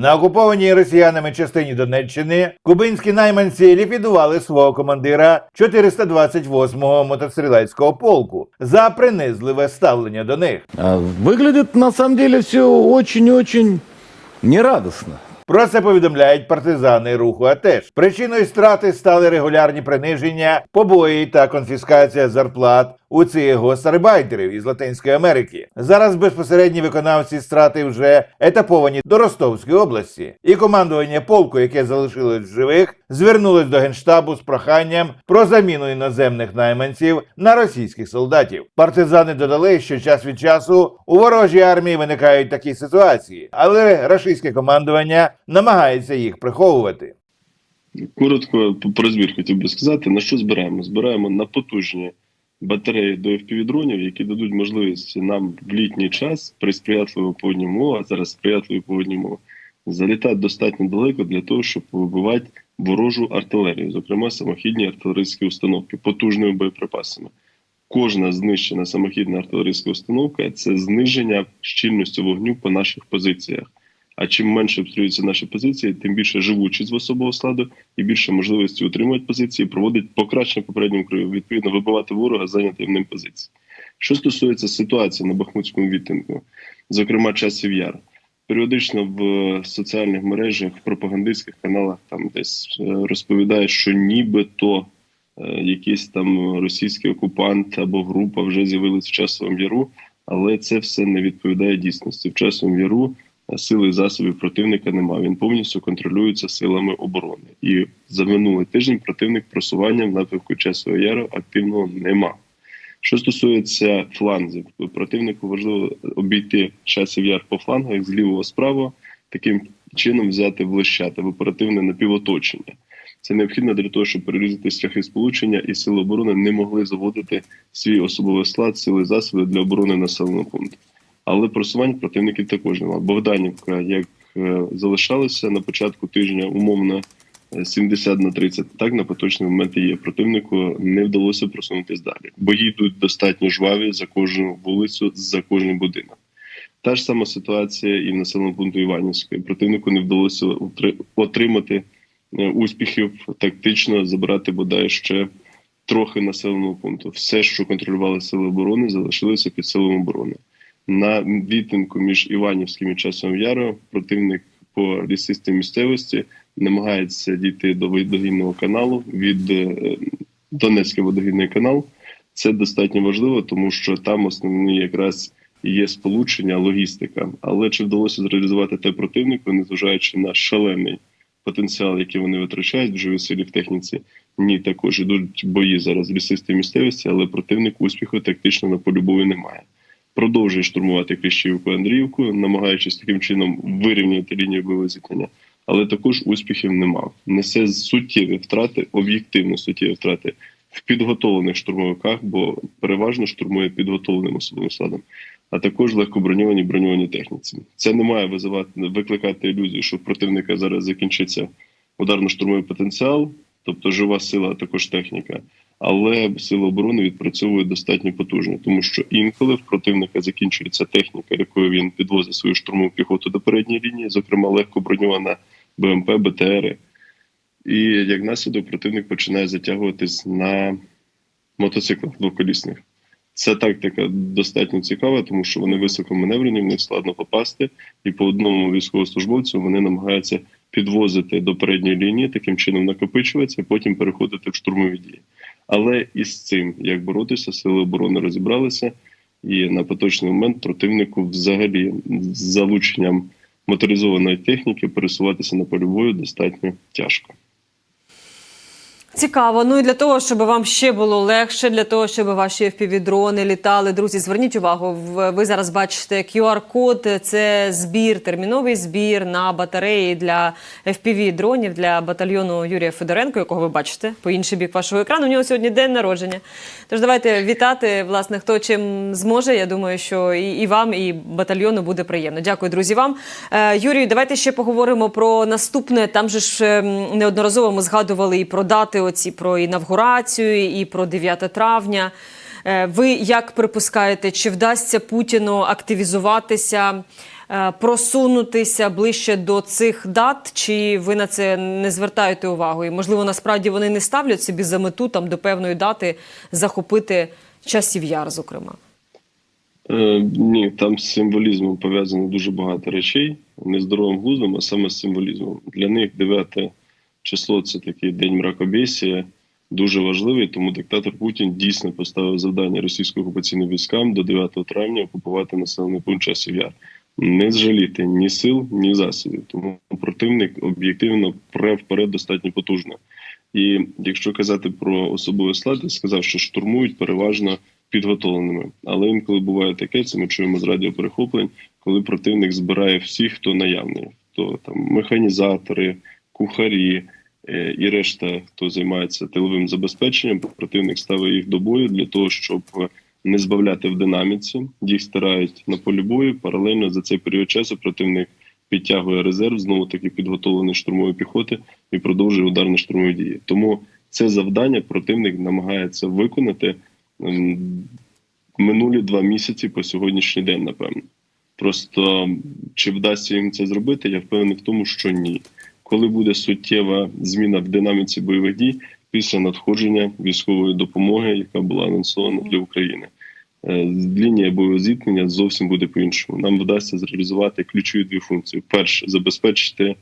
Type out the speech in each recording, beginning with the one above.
На окупованій росіянами частині Донеччини кубинські найманці ліквідували свого командира 428-го мотострілецького полку за принизливе ставлення до них. А Выглядит на самом деле все очень-очень нерадостно. Про це повідомляють партизани руху АТЕШ. Причиною страти стали регулярні приниження, побої та конфіскація зарплат у цих гостарбайтерів із Латинської Америки. Зараз безпосередні виконавці страти вже етаповані до Ростовської області, і командування полку, яке залишилось живих, звернулось до генштабу з проханням про заміну іноземних найманців на російських солдатів. Партизани додали, що час від часу у ворожій армії виникають такі ситуації, але рашистське командування намагається їх приховувати. Коротко про збір хотів би сказати. На що збираємо? Збираємо на потужні батареї до FPV-дронів, які дадуть можливість нам в літній час при сприятливій погодній умові, а зараз сприятливі погодні умови, залітати достатньо далеко для того, щоб вибивати ворожу артилерію, зокрема самохідні артилерійські установки, потужними боєприпасами. Кожна знищена самохідна артилерійська установка це зниження щільності вогню по наших позиціях. А чим менше обстрілюються наші позиції, тим більше живучість в особового складу і більше можливості утримувати позиції, проводить покращення попередньому краю, відповідно вибивати ворога зайняти ним позиції. Що стосується ситуації на Бахмутському відтинку, зокрема часів яр, періодично в соціальних мережах, в пропагандистських каналах там десь е, розповідає, що нібито е, якийсь там російський окупант або група вже з'явились в часовому яру, але це все не відповідає дійсності. В часовому яру сили і засобів противника немає. Він повністю контролюється силами оборони. І за минулий тиждень противник просування в напрямку Часового Яру активного нема. Що стосується флангів, противнику важливо обійти часів яр по флангах з лівого справа, таким чином взяти влищати в оперативне напівоточення. Це необхідно для того, щоб перерізати шляхи сполучення, і сили оборони не могли заводити свій особовий склад, сили засоби для оборони населеного пункту. Але просувань противників також немає. Богданівка, як е, залишалося на початку тижня, умовно е, 70 на 30, так на поточний момент є. Противнику не вдалося просунутися далі. Бої йдуть достатньо жваві за кожну вулицю, за кожен будинок. Та ж сама ситуація і в населеному пункту Іванівської. Противнику не вдалося отримати е, успіхів, тактично забрати бодай ще трохи населеного пункту. Все, що контролювали сили оборони, залишилося під силами оборони. На відтинку між Іванівським і Часом Яром противник по лісистій місцевості намагається дійти до водогінного каналу від е, Донецький водогінний канал. Це достатньо важливо, тому що там основні якраз є сполучення, логістика. Але чи вдалося зреалізувати те противнику, незважаючи на шалений потенціал, який вони витрачають в живій силі в техніці? Ні, також ідуть бої зараз в лісистій місцевості, але противник успіху тактично на полі бою немає продовжує штурмувати Кліщівку Андріївку, намагаючись таким чином вирівняти лінію бойового зіткнення, але також успіхів не мав. Несе суттєві втрати, об'єктивно суттєві втрати в підготовлених штурмовиках, бо переважно штурмує підготовленим особовим складом, а також легкоброньованій броньованій техніці. Це не має визивати викликати ілюзію, що в противника зараз закінчиться ударно-штурмовий потенціал, тобто жива сила, а також техніка. Але сили оборони відпрацьовують достатньо потужно, тому що інколи в противника закінчується техніка, якою він підвозить свою штурмову піхоту до передньої лінії, зокрема легко броньована БМП, БТРи. І як наслідок противник починає затягуватись на мотоциклах двоколісних. Ця тактика достатньо цікава, тому що вони високоманеврені, в них складно попасти, і по одному військовослужбовцю вони намагаються підвозити до передньої лінії, таким чином накопичуватися, потім переходити в штурмові дії. Але із цим як боротися, сили оборони розібралися, і на поточний момент противнику взагалі з залученням моторизованої техніки пересуватися на полі бою достатньо тяжко. Цікаво. Ну і для того, щоб вам ще було легше, для того, щоб ваші FPV-дрони літали. Друзі, зверніть увагу. Ви зараз бачите QR-код. Це збір, терміновий збір на батареї для FPV-дронів для батальйону Юрія Федоренко, якого ви бачите по інший бік вашого екрану. У нього сьогодні день народження. Тож давайте вітати. Власне, хто чим зможе. Я думаю, що і, і вам, і батальйону буде приємно. Дякую, друзі. Вам е, Юрію. Давайте ще поговоримо про наступне. Там же ж ем, неодноразово ми згадували і про дати оці про інавгурацію, і про 9 травня. Е, Ви як припускаєте, чи вдасться Путіну активізуватися е, просунутися ближче до цих дат, чи ви на це не звертаєте увагу? І можливо, насправді вони не ставлять собі за мету там до певної дати захопити часів яр, зокрема. Е, ні, там з символізмом пов'язано дуже багато речей, не здоровим глуздом, а саме з символізмом. Для них 9 число це такий день мракобесія, дуже важливий, тому диктатор Путін дійсно поставив завдання російським окупаційним військам до 9 травня окупувати населений пункт часів яр. Не зжаліти ні сил, ні засобів. Тому противник об'єктивно пре вперед достатньо потужно. І якщо казати про особовий склад, я сказав, що штурмують переважно підготовленими. Але інколи буває таке, це ми чуємо з радіоперехоплень, коли противник збирає всіх, хто наявний, хто там механізатори, кухарі е, і решта, хто займається тиловим забезпеченням, противник ставить їх до бою для того, щоб не збавляти в динаміці. Їх стирають на полі бою. Паралельно за цей період часу противник підтягує резерв, знову таки підготовлений штурмової піхоти і продовжує ударно штурмові дії. Тому це завдання противник намагається виконати ем, минулі два місяці по сьогоднішній день, напевно. Просто чи вдасться їм це зробити, я впевнений в тому, що ні. Коли буде суттєва зміна в динаміці бойових дій після надходження військової допомоги, яка була анонсована для України, Е, лінія бойового зіткнення зовсім буде по-іншому. Нам вдасться зреалізувати ключові дві функції: перше забезпечити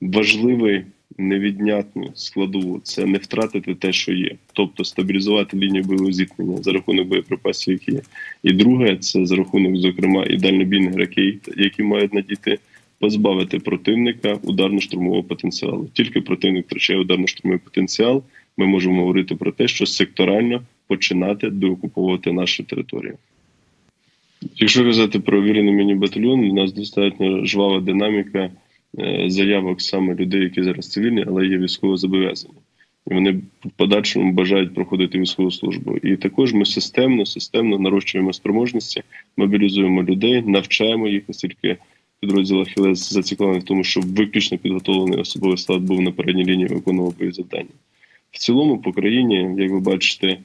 важливий невіднятну складову це не втратити те, що є, тобто стабілізувати лінію бойового зіткнення за рахунок боєприпасів, які є. І друге, це за рахунок, зокрема, і дальнобійних ракет, які мають надійти, позбавити противника ударно-штурмового потенціалу. Тільки противник втрачає ударно-штурмовий потенціал. Ми можемо говорити про те, що секторально починати деокуповувати нашу територію. Якщо казати про вірений мені батальйон, у нас достатньо жвава динаміка е, заявок саме людей, які зараз цивільні, але є військово зобов'язані. І вони в подальшому бажають проходити військову службу. І також ми системно, системно нарощуємо спроможності, мобілізуємо людей, навчаємо їх, оскільки підрозділ Ахілес зацікавлений в тому, щоб виключно підготовлений особовий склад був на передній лінії виконував бойові завдання. В цілому по країні, як ви бачите,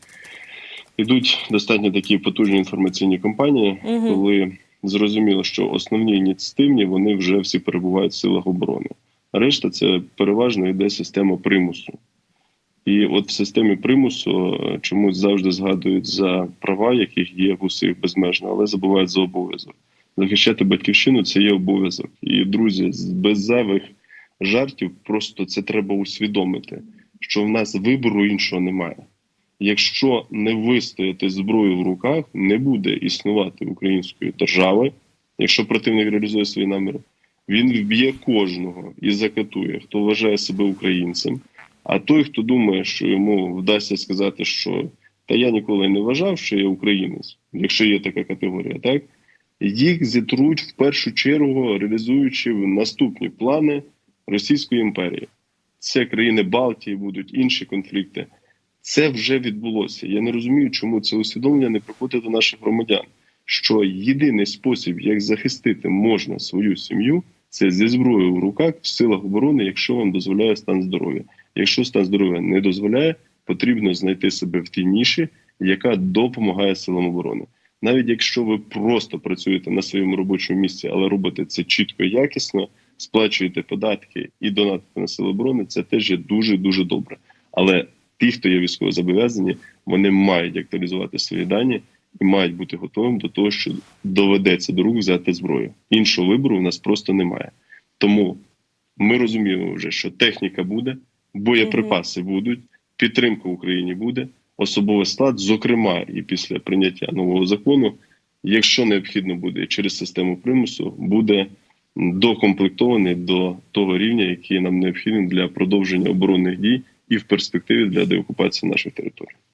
йдуть достатньо такі потужні інформаційні кампанії, Мгм. коли зрозуміло, що основні ініціативні вони вже всі перебувають в силах оборони. А решта це переважно йде система примусу. І от в системі примусу е, чомусь завжди згадують за права, яких є в усіх безмежно, але забувають за обов'язок. Захищати батьківщину це є обов'язок. І друзі, без зайвих жартів, просто це треба усвідомити, що в нас вибору іншого немає. Якщо не вистояти зброю в руках, не буде існувати української держави. Якщо противник реалізує свої наміри, він вб'є кожного і закатує, хто вважає себе українцем. А той, хто думає, що йому вдасться сказати, що та я ніколи не вважав, що я українець, якщо є така категорія, так їх зітруть в першу чергу, реалізуючи наступні плани Російської імперії. Це країни Балтії, будуть інші конфлікти. Це вже відбулося. Я не розумію, чому це усвідомлення не приходить до наших громадян. Що єдиний спосіб, як захистити можна свою сім'ю, це зі зброєю в руках в силах оборони, якщо вам дозволяє стан здоров'я. Якщо стан здоров'я не дозволяє, потрібно знайти себе в тій ніші, яка допомагає силам оборони. Навіть якщо ви просто працюєте на своєму робочому місці, але робите це чітко і якісно, сплачуєте податки і донатите на сили оборони, це теж є дуже дуже добре. Але ті, хто є військово зобов'язані, вони мають актуалізувати свої дані і мають бути готовим до того, що доведеться до рук взяти зброю. Іншого вибору в нас просто немає. Тому ми розуміємо вже, що техніка буде, боєприпаси будуть, підтримка в Україні буде, особовий склад, зокрема, і після прийняття нового закону, якщо необхідно буде через систему примусу, буде докомплектований до того рівня, який нам необхідний для продовження оборонних дій і в перспективі для деокупації наших територій.